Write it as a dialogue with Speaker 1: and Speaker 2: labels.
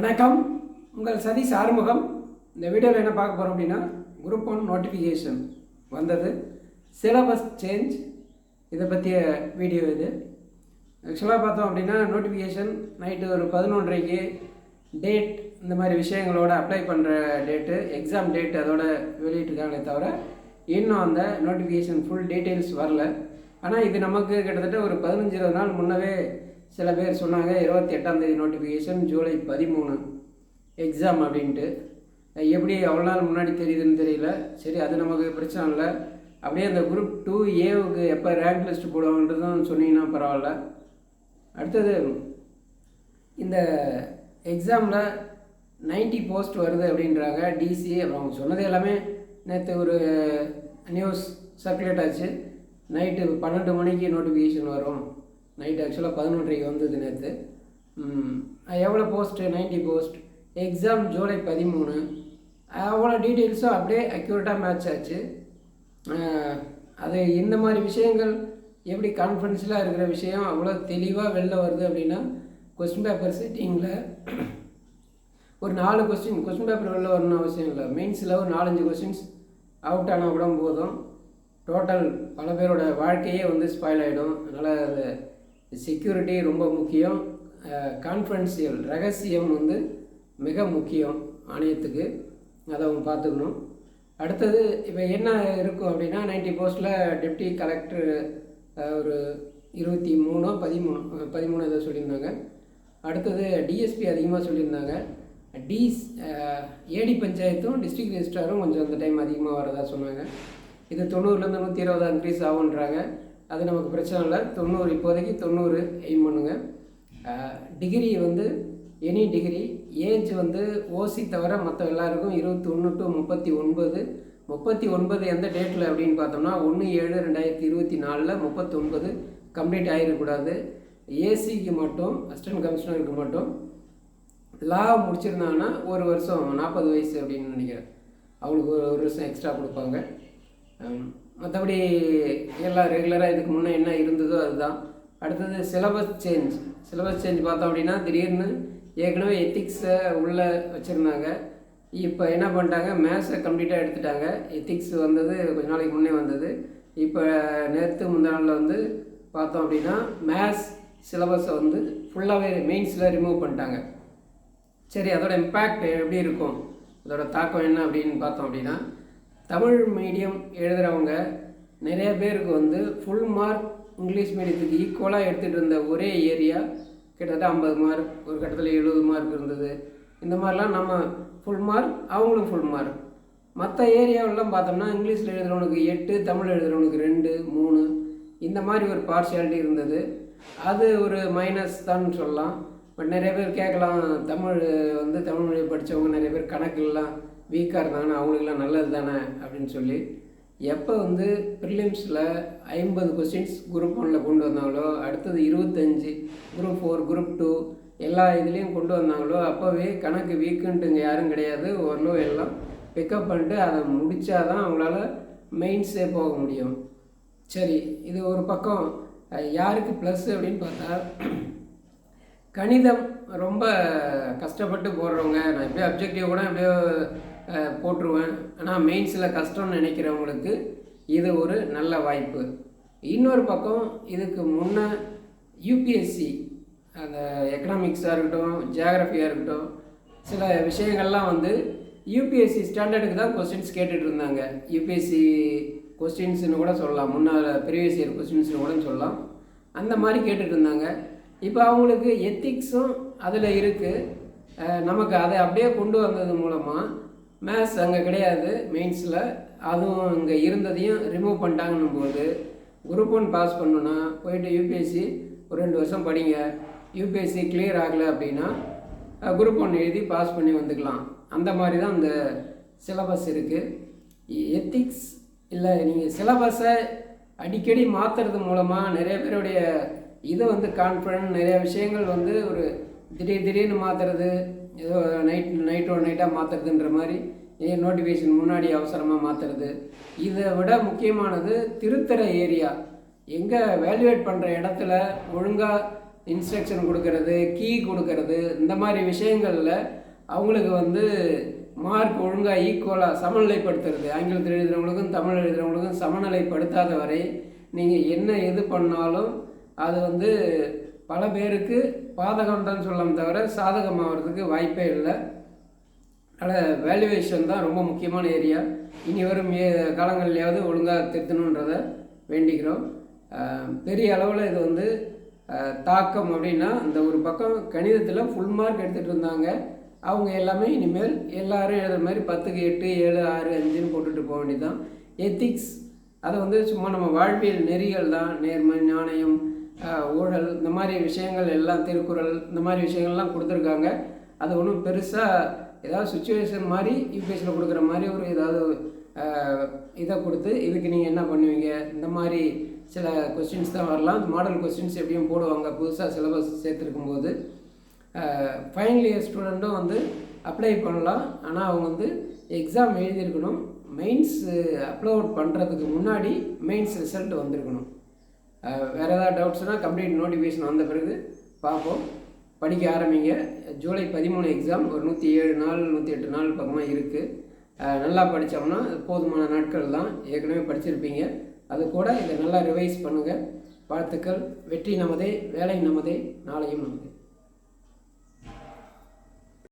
Speaker 1: வணக்கம். உங்கள் சதீஷ் ஆறுமுகம். இந்த வீடியோவில் என்ன பார்க்க போகிறோம் அப்படின்னா குரூப் ஒன் நோட்டிஃபிகேஷன் வந்தது. சிலபஸ் சேஞ்ச் இதை பற்றிய வீடியோ இது. ஆக்சுவலாக பார்த்தோம் அப்படின்னா நோட்டிஃபிகேஷன் நைட்டு ஒரு பதினொன்றரைக்கு டேட் இந்த மாதிரி விஷயங்களோட அப்ளை பண்ணுற டேட்டு எக்ஸாம் டேட் அதோட வெளியிட்டிருக்காங்களே தவிர இன்னும் அந்த நோட்டிஃபிகேஷன் ஃபுல் டீட்டெயில்ஸ் வரல. ஆனால் இது நமக்கு கிட்டத்தட்ட ஒரு பதினஞ்சு இருபது நாள் முன்னவே சில பேர் சொன்னாங்க இருபத்தி எட்டாம் தேதி நோட்டிஃபிகேஷன் ஜூலை பதிமூணு எக்ஸாம் அப்படின்ட்டு. எப்படி அவ்வளோ நாள் முன்னாடி தெரியுதுன்னு தெரியல. சரி அது நமக்கு பிரச்சனை இல்லை. அப்படியே அந்த குரூப் டூ ஏவுக்கு எப்போ ரேங்க் லிஸ்ட் போடுவாங்கன்றதும் சொன்னீங்கன்னா பரவாயில்ல. அடுத்தது இந்த எக்ஸாமில் 90 போஸ்ட் வருது அப்படின்றாங்க டிசி அப்புறம் அவங்க சொன்னது எல்லாமே நேற்று ஒரு நியூஸ் சர்க்குலேட் ஆச்சு. நைட்டு பன்னெண்டு மணிக்கு நோட்டிஃபிகேஷன் வரும். நைட் ஆக்சுவலாக பதினொன்றைக்கு வந்தது நேற்று எவ்வளோ போஸ்ட்டு 90 போஸ்ட் எக்ஸாம் ஜூலை பதிமூணு. அவ்வளோ டீட்டெயில்ஸும் அப்படியே அக்யூரேட்டாக மேட்ச் ஆச்சு. அது இந்த மாதிரி விஷயங்கள் எப்படி கான்ஃபிடென்ஷியலாக இருக்கிற விஷயம் அவ்வளோ தெளிவாக வெளில வருது அப்படின்னா கொஸ்டின் பேப்பர் செட்டிங்கில் ஒரு நாலு கொஸ்டின் கொஸ்டின் பேப்பர் வெளில வரணும்னு அவசியம் இல்லை. மெயின்ஸில் ஒரு நாலஞ்சு கொஸ்டின்ஸ் அவுட் ஆனால் கூட போதும். டோட்டல் பல பேரோட வாழ்க்கையே வந்து ஸ்பாயில் ஆகிடும் அதனால் செக்யூரிட்டி ரொம்ப முக்கியம். கான்ஃபிடென்ஷியல் ரகசியம் வந்து மிக முக்கியம் ஆணையத்துக்கு. அதை அவங்க பார்த்துக்கணும். அடுத்தது இப்போ என்ன இருக்கும் அப்படின்னா நைன்டி போஸ்ட்டில் டெப்டி கலெக்டர் ஒரு இருபத்தி மூணோ பதிமூணு பதிமூணு ஏதோ சொல்லியிருந்தாங்க. அடுத்தது டிஎஸ்பி அதிகமாக சொல்லியிருந்தாங்க. டிஸ் ஏடி பஞ்சாயத்தும் டிஸ்ட்ரிக்ட் ரெஜிஸ்ட்ராரும் கொஞ்சம் அந்த டைம் அதிகமாக வரதா சொன்னாங்க. இது தொண்ணூறுலேருந்து நூற்றி இருபதாக இன்க்ரீஸ் ஆகுன்றாங்க அது நமக்கு பிரச்சனை இல்லை. தொண்ணூறு இப்போதைக்கு தொண்ணூறு எய்ம் பண்ணுங்க. டிகிரி வந்து எனி டிகிரி ஏஜ் வந்து ஓசி தவிர மற்ற எல்லாருக்கும் இருபத்தொன்று டு முப்பத்தி ஒன்பது முப்பத்தி ஒன்பது எந்த டேட்டில் அப்படின்னு பார்த்தோம்னா ஒன்று ஏழு ரெண்டாயிரத்தி இருபத்தி நாலில் முப்பத்தொன்பது கம்ப்ளீட் ஆகிடக்கூடாது ஏசிக்கு மட்டும் அசிஸ்டன்ட் கமிஷனருக்கு மட்டும் லா முடிச்சிருந்தாங்கன்னா ஒரு வருஷம் நாற்பது வயசு அப்படின்னு நினைக்கிறேன். அவங்களுக்கு ஒரு ஒரு வருஷம் எக்ஸ்ட்ரா கொடுப்பாங்க. மற்றபடி எல்லாம் ரெகுலராக இதுக்கு முன்னே என்ன இருந்ததோ அதுதான். அடுத்தது சிலபஸ் சேஞ்ச் சிலபஸ் சேஞ்ச் பார்த்தோம் அப்படின்னா திடீர்னு ஏற்கனவே எத்திக்ஸை உள்ளே வச்சுருந்தாங்க. இப்போ என்ன பண்ணிட்டாங்க? மேத்ஸை கம்ப்ளீட்டாக எடுத்துட்டாங்க. எத்திக்ஸ் வந்தது கொஞ்ச நாளைக்கு முன்னே வந்தது. இப்போ நேற்று முந்தா நாளில் வந்து பார்த்தோம் அப்படின்னா மேத்ஸ் சிலபஸை வந்து ஃபுல்லாகவே மெயின்ஸில் ரிமூவ் பண்ணிட்டாங்க. சரி அதோட இம்பேக்ட் எப்படி இருக்கும்? அதோட தாக்கம் என்ன அப்படின்னு பார்த்தோம் அப்படின்னா தமிழ் மீடியம் எழுதுகிறவங்க நிறைய பேருக்கு வந்து ஃபுல் மார்க் இங்கிலீஷ் மீடியத்துக்கு ஈக்குவலாக எடுத்துகிட்டு இருந்த ஒரே ஏரியா கிட்டத்தட்ட ஐம்பது மார்க் ஒரு கட்டத்தில் எழுபது மார்க் இருந்தது. இந்த மாதிரிலாம் நம்ம ஃபுல் மார்க் அவங்களும் ஃபுல் மார்க் மற்ற ஏரியாவிலாம் பார்த்தோம்னா இங்கிலீஷில் எழுதுகிறவனுக்கு எட்டு தமிழ் எழுதுகிறவனுக்கு ரெண்டு மூணு. இந்த மாதிரி ஒரு பார்ஷியாலிட்டி இருந்தது. அது ஒரு மைனஸ் தான் சொல்லலாம். பட் நிறைய பேர் கேட்கலாம் தமிழ் வந்து தமிழ் மொழி படித்தவங்க நிறைய பேர் கணக்குலாம் வீக்காக இருந்தாங்கன்னா அவங்களுக்குலாம் நல்லது தானே அப்படின்னு சொல்லி எப்போ வந்து ப்ரிலிம்ஸில் ஐம்பது கொஸ்டின்ஸ் குரூப் ஒனில் கொண்டு வந்தாங்களோ அடுத்தது இருபத்தஞ்சி குரூப் ஃபோர் குரூப் டூ எல்லா இதுலேயும் கொண்டு வந்தாங்களோ அப்போவே கணக்கு வீக்குன்ட்டுங்க யாரும் கிடையாது. ஓரளவு எல்லாம் பிக்கப் பண்ணிட்டு அதை முடித்தாதான் அவங்களால மெயின்ஸே போக முடியும். சரி இது ஒரு பக்கம். யாருக்கு ப்ளஸ் அப்படின்னு பார்த்தா கணிதம் ரொம்ப கஷ்டப்பட்டு போடுறவங்க நான் எப்படியோ அப்ஜெக்டிவ் கூட எப்படியோ போட்டுருவேன். ஆனால் மெயின்ஸில் கஷ்டம்னு நினைக்கிறவங்களுக்கு இது ஒரு நல்ல வாய்ப்பு. இன்னொரு பக்கம் இதுக்கு முன்னே யூபிஎஸ்சி அந்த எக்கனாமிக்ஸாக இருக்கட்டும் ஜியாகிரஃபியாக இருக்கட்டும் சில விஷயங்கள்லாம் வந்து யூபிஎஸ்சி ஸ்டாண்டர்டுக்கு தான் கொஸ்டின்ஸ் கேட்டுட்டு இருந்தாங்க. யூபிஎஸ்சி கொஸ்டின்ஸ்னு கூட சொல்லலாம். முன்னால் ப்ரீவியஸ் இயர் கொஸ்டின்ஸ்னு கூட சொல்லலாம். அந்த மாதிரி கேட்டுட்டு இருந்தாங்க. இப்போ அவங்களுக்கு எத்திக்ஸும் அதில் இருக்குது நமக்கு அதை அப்படியே கொண்டு வந்தது மூலமாக மேத்ஸ் அங்கே கிடையாது மெயின்ஸில் அதுவும் இங்கே இருந்ததையும் ரிமூவ் பண்ணிட்டாங்கன்னும் போது குரூப் ஒன் பாஸ் பண்ணணுன்னா போயிட்டு யூபிஎஸ்சி ஒரு ரெண்டு வருஷம் படிங்க. யூபிஎஸ்சி கிளியர் ஆகலை அப்படின்னா குரூப் ஒன் எழுதி பாஸ் பண்ணி வந்துக்கலாம். அந்த மாதிரி தான் அந்த சிலபஸ் இருக்குது எத்திக்ஸ் e-, இல்லை நீங்கள் சிலபஸை அடிக்கடி மாற்றுறது மூலமாக நிறைய பேருடைய இதை வந்து கான்ஃபிடன்ட் நிறைய விஷயங்கள் வந்து ஒரு திடீர் திடீர்னு மாற்றுறது ஏதோ நைட் நைட்டோட நைட்டாக மாற்றுறதுன்ற மாதிரி ஏன் நோட்டிஃபிகேஷன் முன்னாடி அவசரமாக மாற்றுறது இதை விட முக்கியமானது திருத்தர ஏரியா எங்கே வேல்யூவேட் பண்ணுற இடத்துல ஒழுங்காக இன்ஸ்ட்ரக்ஷன் கொடுக்கறது கீ கொடுக்கறது இந்த மாதிரி விஷயங்களில் அவங்களுக்கு வந்து மார்க் ஒழுங்காக ஈக்குவலாக சமநிலைப்படுத்துறது. ஆங்கிலத்தில் எழுதுகிறவங்களுக்கும் தமிழ் எழுதுகிறவங்களுக்கும் சமநிலைப்படுத்தாத வரை நீங்கள் என்ன எது பண்ணாலும் அது வந்து பல பேருக்கு பாதகம் தான் சொல்லலாம் தவிர சாதகமாகிறதுக்கு வாய்ப்பே இல்லை. அதனால் வேல்யூவேஷன் தான் ரொம்ப முக்கியமான ஏரியா இனி வரும் ஏ காலங்கள்லையாவது ஒழுங்காக திருத்தணுன்றதை வேண்டிக்கிறோம். பெரிய அளவில் இது வந்து தாக்கம் அப்படின்னா இந்த ஒரு பக்கம் கணிதத்தில் ஃபுல் மார்க் எடுத்துகிட்டு இருந்தாங்க. அவங்க எல்லாமே இனிமேல் எல்லாரும் எழுதுற மாதிரி பத்துக்கு எட்டு ஏழு ஆறு அஞ்சுன்னு போட்டுட்டு போக வேண்டியதுதான். எத்திக்ஸ் அதை வந்து சும்மா நம்ம வாழ்வியல் நெறிகள் தான். நேர்மை நாணயம் ஊழல் இந்த மாதிரி விஷயங்கள் எல்லாம் திருக்குறள் இந்த மாதிரி விஷயங்கள்லாம் கொடுத்துருக்காங்க. அது ஒன்றும் பெருசாக ஏதாவது சுச்சுவேஷன் மாதிரி யூபிஎஸ்சியில் கொடுக்குற மாதிரி ஒரு ஏதாவது இதை கொடுத்து இதுக்கு நீங்கள் என்ன பண்ணுவீங்க? இந்த மாதிரி சில கொஸ்டின்ஸ் தான் வரலாம். மாடல் கொஸ்டின்ஸ் எப்படியும் போடுவாங்க. புதுசாக சிலபஸ் சேர்த்துருக்கும் போது. ஃபைனல் இயர் ஸ்டூடெண்ட்டும் வந்து அப்ளை பண்ணலாம். ஆனால் அவங்க வந்து எக்ஸாம் எழுதியிருக்கணும். மெயின்ஸ் அப்லோட் பண்ணுறதுக்கு முன்னாடி மெயின்ஸ் ரிசல்ட் வந்திருக்கணும். வேறு ஏதாவது டவுட்ஸ்னால் கம்ப்ளீட் நோட்டிஃபிகேஷன் வந்த பிறகு பார்ப்போம். படிக்க ஆரம்பிங்க. ஜூலை பதிமூணு எக்ஸாம் ஒரு நூற்றி ஏழு நாள் நூற்றி எட்டு நாள் பக்கமாக இருக்குது நல்லா படித்தோம்னா போதுமான நாட்கள் தான். ஏற்கனவே படிச்சிருப்பீங்க. அது கூட இதை நல்லா ரிவைஸ் பண்ணுங்கள் வாழ்த்துக்கள். வெற்றி நமதே வேலை நமதே. நாளையும் நமதே.